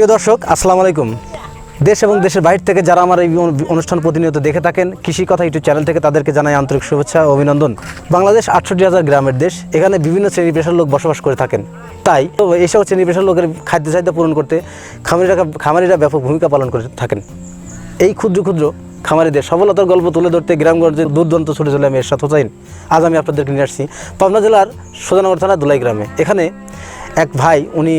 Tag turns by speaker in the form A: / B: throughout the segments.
A: প্রিয় দর্শক, আসসালামু আলাইকুম। দেশ এবং দেশের বাইরে থেকে যারা আমার এই অনুষ্ঠান প্রতিনিয়ত দেখে থাকেন, কৃষি কথা ইউটিউব চ্যানেল থেকে তাদেরকে জানাই আন্তরিক শুভেচ্ছা ও অভিনন্দন। বাংলাদেশ আটষট্টি হাজার গ্রামের দেশ, এখানে বিভিন্ন শ্রেণি পেশার লোক বসবাস করে থাকেন। তাই এইসব শ্রেণি পেশার লোকের খাদ্য চাহিদা পূরণ করতে খামারিরা খামারিরা ব্যাপক ভূমিকা পালন করে থাকেন। এই ক্ষুদ্র ক্ষুদ্র খামারিদের সফলতার গল্প তুলে ধরতে গ্রামগঞ্জে দূরদন্ত ছুটে চলে আমি এরশাদ হোসাইন। আজ আমি আপনাদেরকে নিয়ে আসছি পাবনা জেলার সোজানগর থানা দুলাই গ্রামে। এখানে এক ভাই, উনি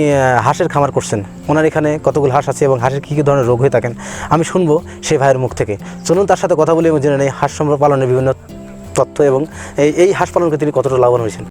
A: হাঁসের খামার করছেন। ওনার এখানে কতগুলো হাঁস আছে এবং হাঁসের কী কী ধরনের রোগ হয়ে থাকেন, আমি শুনব সেই ভাইয়ের মুখ থেকে। চলুন তার সাথে কথা বলি এবং জেনে নেই হাঁস সম্পর্ক পালনের বিভিন্ন তথ্য এবং এই এই হাঁস পালনকে তিনি কতটা লাভবান হয়েছেন।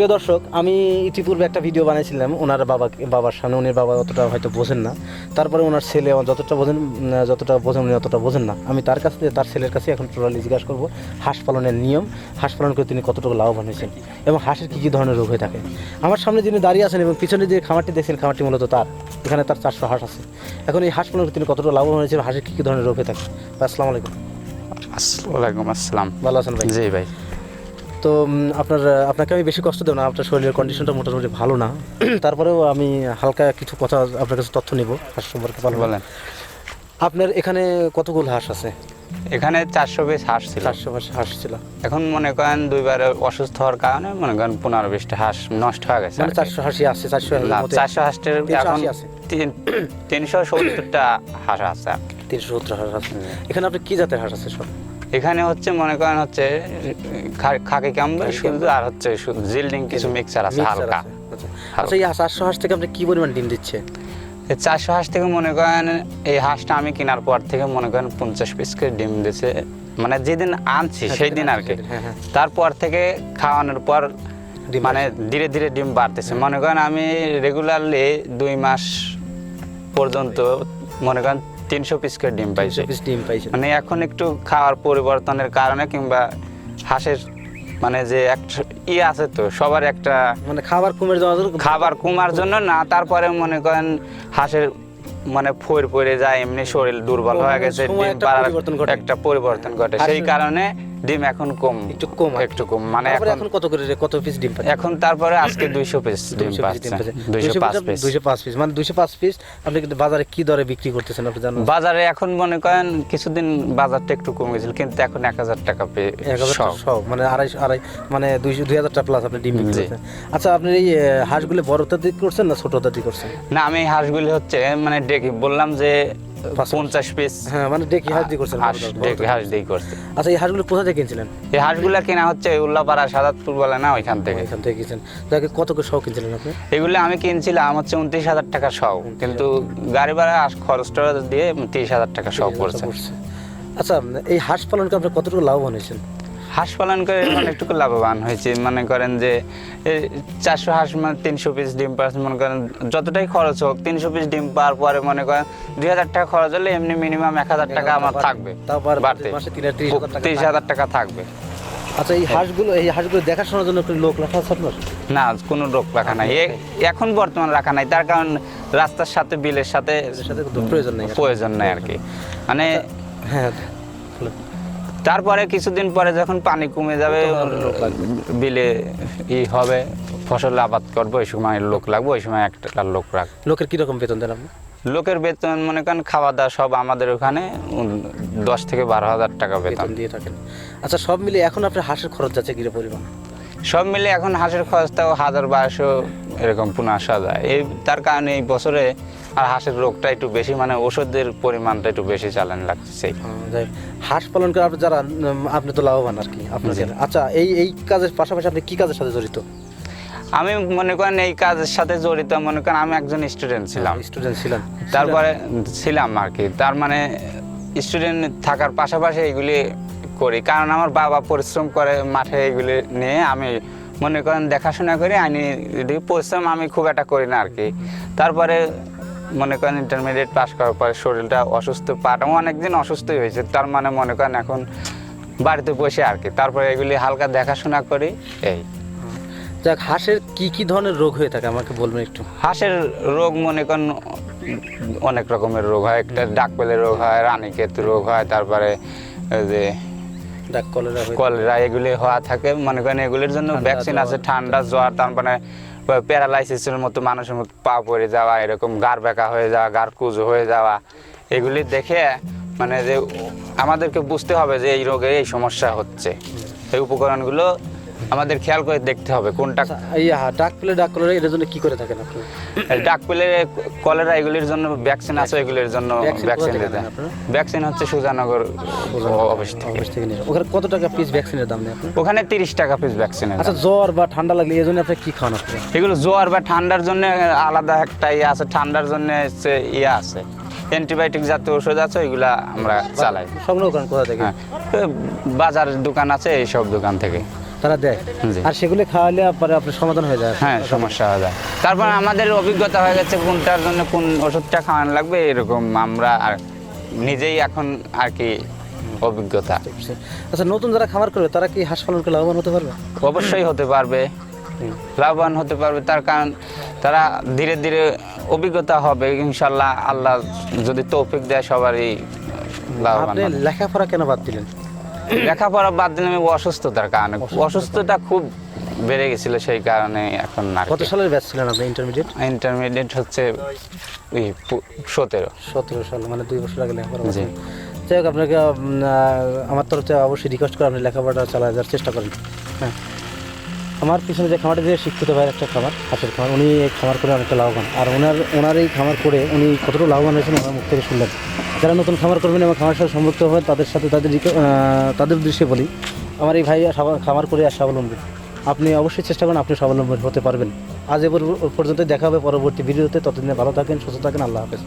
A: প্রিয় দর্শক আমি ইতিপূর্বে একটা ভিডিও বানিয়েছিলাম ওনার বাবা বাবার সামনে উনি বাবা অতটা হয়তো বোঝেন না। তারপরে ওনার ছেলে যতটা বোঝেন যতটা বোঝেন উনি অতটা বোঝেন না। আমি তার কাছ থেকে তার ছেলের কাছে এখন টোটালি জিজ্ঞাসা করব হাঁস পালনের নিয়ম হাঁস পালন করে তিনি কতটুকু লাভবান হয়েছেন এবং হাঁসের কী কী ধরনের রোগ হয়ে থাকে। আমার সামনে যিনি দাঁড়িয়ে আছেন এবং পিছনে যে খামারটি দেখছেন খামারটি মূলত তার। এখানে তার চারশো হাঁস আছে। এখন এই হাঁস পালন করে তিনি কতটা লাভবান হয়েছেন হাঁসের কী কী ধরনের রোগ হয়ে থাকে? আসসালামু আলাইকুম।
B: ওয়ালাইকুম আসসালাম।
A: ভালো আছেন ভাই?
B: জি ভাই।
A: তো আপনার আপনাকে আমি বেশি কষ্ট দেব না আপনার শরীরের কন্ডিশনটা মোটামুটি ভালো না। তারপরেও আমি হালকা কিছু কথা আপনার কাছে তথ্য নিব হাঁস সম্পর্কে পালন।
B: বলেন।
A: আপনার এখানে কতগুলো হাঁস আছে?
B: এখানে চারশো পিস হাঁস ছিল।
A: চারশো হাঁস হাঁস ছিল।
B: এখন মনে করেন দুইবার অসুস্থ হওয়ার কারণে মনে করেন পনেরো বিশটা হাঁস নষ্ট হয়ে গেছে
A: মানে চারশো হাঁসই আছে চারশো
B: চারশো হাঁসের
A: তিনশো
B: এখন তিনশো সত্তরটা হাঁস আছে।
A: তিনশো সত্তর হাঁস আছে। এখানে আপনি কি জাতের হাঁস আছে সব?
B: এখানে হচ্ছে মনে করেন হচ্ছে খাকি কামবে শুধু আর হচ্ছে শুধু জিল্ডিং কিছু মিক্সার আছে হালকা।
A: আচ্ছা। আচ্ছা এই চারশো হাঁস থেকে আপনি কি পরিমাণ ডিম দিচ্ছে?
B: চারশো হাঁস থেকে মনে করেন এই হাঁসটা আমি কেনার পর থেকে মনে করেন পঞ্চাশ পিস করে ডিম দিছে। মানে যেদিন আনছি সেই দিন আর কি
A: হ্যাঁ হ্যাঁ।
B: তারপর থেকে খাওয়ানোর পর মানে ধীরে ধীরে ডিম বাড়তেছে। মনে করেন আমি রেগুলারলি দুই মাস পর্যন্ত মনে করেন তিনশো পিস করে ডিম পাইছে।
A: পিস ডিম পাইছে।
B: মানে এখন একটু খাওয়ার পরিবর্তনের কারণে কিংবা হাঁসের মানে যে একটা ই আছে তো সবার একটা
A: মানে খাবার কমে যাওয়ার জন্য
B: খাবার কমার জন্য না তারপরে মনে করেন হাঁসের মানে ফোর পড়ে যায় এমনি শরীর দুর্বল হয়ে গেছে ডিম পাড়ার। একটা পরিবর্তন ঘটে। সেই কারণে ডিম এখন কম।
A: একটু কম
B: একটু কম মানে এখন
A: কত করে কত পিস ডিম পাচ্ছে?
B: এখন তারপরে আজকে দুইশো পিস ডিম পাচ্ছে। দুইশো পাঁচ পিস
A: দুইশো পাঁচ পিস মানে দুইশো পাঁচ পিস আপনি কিন্তু বাজারে কি দরে বিক্রি করতেছেন আপনি জানেন
B: বাজারে এখন মনে করেন কিছুদিন বাজারটা একটু কমে গেছিল কিন্তু এখন এক হাজার টাকা
A: টাকা সব। মানে আড়াইশো আড়াই মানে দুইশো দুই হাজার টাকা প্লাস আপনি ডিম বিক্রি। করছেন। আচ্ছা আপনি এই হাঁসগুলো বড়টা দিয়ে করছেন না ছোটটা দিয়ে করছেন?
B: না আমি হাঁসগুলি হচ্ছে মানে ডেকে বললাম যে পঞ্চাশ পিস
A: হ্যাঁ মানে ডেকি হাঁস দিয়ে করছেন
B: হাঁস ডেকে হাঁস দিয়ে করছে।
A: আচ্ছা এই হাঁসগুলো কোথা থেকে কিনছিলেন?
B: এই হাঁসগুলো কেনা হচ্ছে উল্লাপাড়া সাদাতপুর বলে না ওইখান থেকে।
A: ওইখান থেকে কিনছেন। যাকে কত করে সহ কিনছিলেন আপনি?
B: এগুলো আমি কিনছিলাম হচ্ছে উনত্রিশ হাজার টাকা সহ কিন্তু গাড়ি ভাড়া খরচ টরচ দিয়ে তিরিশ হাজার টাকা পড়ছে।
A: পড়ছে। আচ্ছা এই হাঁস পালন করে আপনি কতটুকু লাভবান হয়েছেন?
B: হাঁস পালন করে অনেকটুকু লাভবান হয়েছে। মনে করেন যে চারশো হাঁস মানে তিনশো পিস ডিম পাওয়া মনে করেন যতটাই খরচ হোক তিনশো পিস ডিম পাওয়ার পরে মনে করেন দুই হাজার টাকা খরচ হলে এমনি মিনিমাম এক হাজার টাকা আমার থাকবে। বাড়তে।
A: তিরিশ হাজার টাকা
B: থাকবে।
A: আচ্ছা এই হাঁসগুলো এই হাঁসগুলো দেখাশোনার জন্য কোনো লোক রাখা আছে আপনার?
B: না কোনো রোগ রাখা নাই। এখন বর্তমান রাখা নাই। তার কারণ রাস্তার সাথে বিলের সাথে
A: সাথে প্রয়োজন নেই।
B: প্রয়োজন নাই আর কি। মানে
A: হ্যাঁ বলুন।
B: তারপরে কিছুদিন পরে যখন পানি কমে যাবে। বিলে ই হবে ফসল আবাদ করব ওই সময় লোক লাগবে ওই সময় একটা লোক রাখ
A: লোকের কীরকম বেতন দেন আপনি?
B: লোকের বেতন মনে করেন খাওয়া দাওয়া সব আমাদের ওখানে দশ থেকে বারো হাজার টাকা বেতন।
A: দিয়ে থাকেন। আচ্ছা সব মিলে এখন আপনার হাঁসের খরচ যাচ্ছে কীরকম পরিমাণ?
B: সব মিলে এখন হাঁসের খরচটাও হাজার বারোশো এরকম পুনঃ আসা যায়। এই তার কারণে এই বছরে আর হাঁসের রোগটা একটু বেশি মানে ওষুধের পরিমাণটা একটু বেশি চালান লাগছে।
A: হাঁস পালন করে আপনি যারা আপনি তো লাভবান আর কি আপনার
B: জি।
A: আচ্ছা এই এই কাজের পাশাপাশি আপনি কি কাজের সাথে জড়িত?
B: আমি মনে করেন এই কাজের সাথে জড়িত মনে করেন আমি একজন স্টুডেন্ট ছিলাম।
A: স্টুডেন্ট ছিলাম
B: তারপরে ছিলাম আর কি। তার মানে স্টুডেন্ট থাকার পাশাপাশি এগুলি করি। কারণ আমার বাবা পরিশ্রম করে মাঠে এগুলি নিয়ে আমি মনে করেন দেখাশোনা করি আইনি পরিশ্রম আমি খুব একটা করি না আর কি। তারপরে মনে করেন ইন্টারমিডিয়েট পাস করার পরে শরীরটা অসুস্থ পাটা অনেকদিন অসুস্থই হয়েছে। তার মানে মনে করেন এখন বাড়িতে বসে আর কি। তারপরে এগুলি হালকা দেখাশোনা করি এই।
A: যাক হাঁসের কি কি ধরনের রোগ হয়ে থাকে আমাকে বলবেন একটু?
B: হাঁসের রোগ মনে করেন অনেক রকমের রোগ হয়। একটা ডাক পেলে রোগ হয় রানীক্ষেত রোগ হয় তারপরে ওই যে
A: ডাক কলেরা
B: কলেরা এগুলি হওয়া থাকে। মনে করেন এগুলির জন্য ভ্যাকসিন আছে ঠান্ডা জ্বর তারপরে প্যারালাইসিসের মতো মানুষের মতো পা পড়ে যাওয়া, এরকম গাড় বেঁকা হয়ে যাওয়া গাড় কুজো হয়ে যাওয়া, এগুলি দেখে মানে যে আমাদেরকে বুঝতে হবে যে এই রোগে এই সমস্যা হচ্ছে। এই উপকরণগুলো আমাদের খেয়াল করে দেখতে হবে কোনটা
A: এই ডাক পেলে ডাক কলেরা এটার জন্য কি করে থাকেন আপনি?
B: ডাক পেলে কলেরা এগুলির জন্য ভ্যাকসিন আছে এগুলির জন্য
A: ভ্যাকসিন
B: ভ্যাকসিন দিতে? ভ্যাকসিন হচ্ছে সুজানগর অফিস থেকে।
A: ওখানে কত টাকা পিস ভ্যাকসিনের দাম নেই
B: ওখানে তিরিশ টাকা পিস ভ্যাকসিনের
A: আচ্ছা জ্বর বা ঠান্ডা লাগলে এই জন্য আপনি কি খাওয়ান আপনি?
B: এগুলো জ্বর বা ঠান্ডার জন্য আলাদা একটা ইয়ে আছে ঠান্ডার জন্য ইয়ে আছে। অ্যান্টিবায়োটিক জাতীয় ওষুধ আছে ওইগুলা আমরা চালাই।
A: সংগ্রহ করেন কোথা থেকে?
B: বাজার দোকান আছে এইসব দোকান থেকে।
A: তারা দেয়। আর সেগুলো খাওয়ালে পরে আপনার সমাধান হয়ে যায়।
B: হ্যাঁ সমস্যা হয়ে যায়। তারপর আমাদের অভিজ্ঞতা হয়ে গেছে কোনটার জন্য কোন ওষুধটা খাওয়ানো লাগবে এরকম আমরা আর নিজেই এখন আর কি অভিজ্ঞতা।
A: আচ্ছা নতুন যারা খামার করবে তারা কি হাঁস পালন করে লাভবান হতে পারবে?
B: অবশ্যই হতে পারবে। লাভবান হতে পারবে তার কারণ তারা ধীরে ধীরে অভিজ্ঞতা হবে ইনশাল্লাহ আল্লাহ যদি তৌফিক দেয় সবারই লাভবান
A: আপনি লেখাপড়া কেন বাদ দিলেন?
B: লেখাপড়া বাদ দিলে আমি অসুস্থতার কারণে। অসুস্থতা খুব বেড়ে গেছিল সেই কারণে এখন না
A: কত সালের ব্যাচ ছিলেন আপনি ইন্টারমিডিয়েট
B: ইন্টারমিডিয়েট হচ্ছে ওই সতেরো।
A: সতেরো সাল মানে দুই বছর আগে লেখাপড়া
B: জি।
A: যাই হোক আপনাকে আমার তরফ থেকে অবশ্যই রিকোয়েস্ট করে আপনি লেখাপড়া চালা যাওয়ার চেষ্টা করেন। হ্যাঁ। আমার পিছনে যে খামারটা দিয়ে শিক্ষিত ভাইয়ের একটা খামার, হাঁসের খামার, উনি এই খামার করে অনেকটা লাভবান। আর ওনার ওনার এই খামার করে উনি কতটা লাভবান হয়েছেন ওনার মুখ থেকে শুনলেন। যারা নতুন খামার করবেন এবং খামার সাথে সম্পৃক্ত হবেন, তাদের সাথে তাদের তাদের উদ্দেশ্যে বলি, আমার এই ভাই খামার করে আর স্বাবলম্বী। আপনি অবশ্যই চেষ্টা করেন আপনি স্বাবলম্বী হতে পারবেন। আজ এ পর্যন্ত দেখা হবে পরবর্তী ভিডিওতে। ততদিনে ভালো থাকেন, সুস্থ থাকেন, আল্লাহ হাফেজ।